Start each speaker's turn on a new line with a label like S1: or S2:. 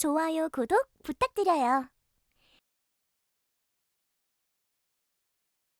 S1: 좋아요, 구독 부탁드려요.